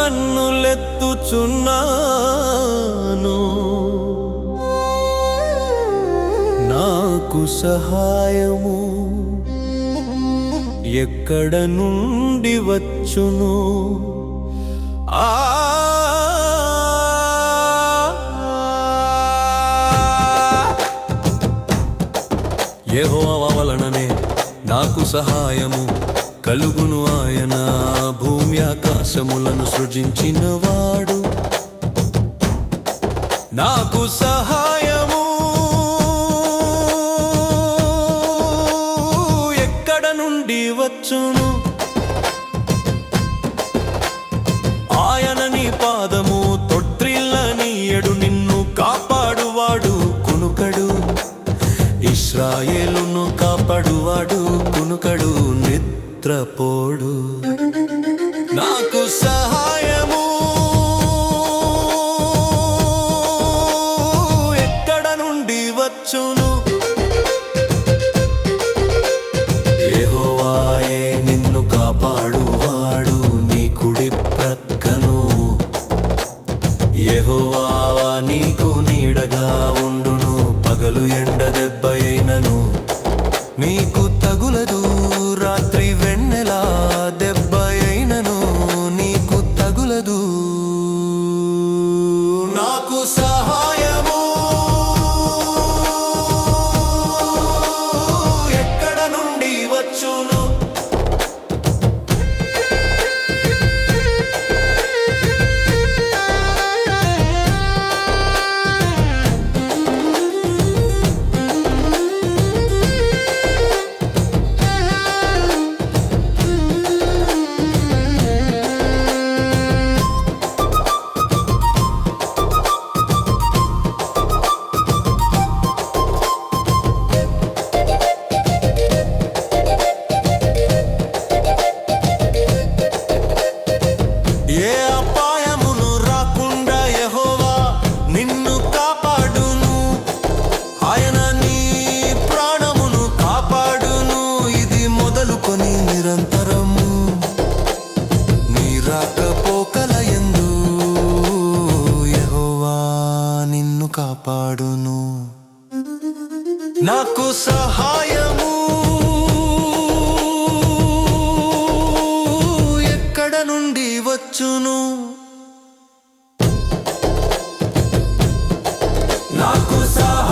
కన్నులెత్తుచున్నాను. నాకు సహాయము ఎక్కడ నుండి వచ్చును? ఆ ఏహో వలననే నాకు సహాయము. కలుగును ఆయన భూమి ఆకాశములను సృజించిన వాడు నాకు సహాయము ఎక్కడ నుండి వచ్చును? ఆయన నీ పాదము తొట్రిల్లని ఎడు నిన్ను కాపాడువాడు కునుకడు. ఇస్రాయేలును కాపాడువాడు కునుకడు. నిద్రపోడు నాకు సహాయము. ఎక్కడ నుండి వచ్చును? ఏహోవాయే నిన్ను కాపాడువాడు నీ కుడి ప్రక్కను. ఏహోవా నీకు నీడగా ఉండును. పగలు ఎండ నాకు ఏ అపాయమును రాకుండా యెహోవా నిన్ను కాపాడును. ఆయన నీ ప్రాణమును కాపాడును. ఇది మొదలుకొని నిరంతరము. నీ రాకపోకల ఎందు యహోవా నిన్ను కాపాడును. నాకు సహాయము నుండి వచ్చును. నాకు సహా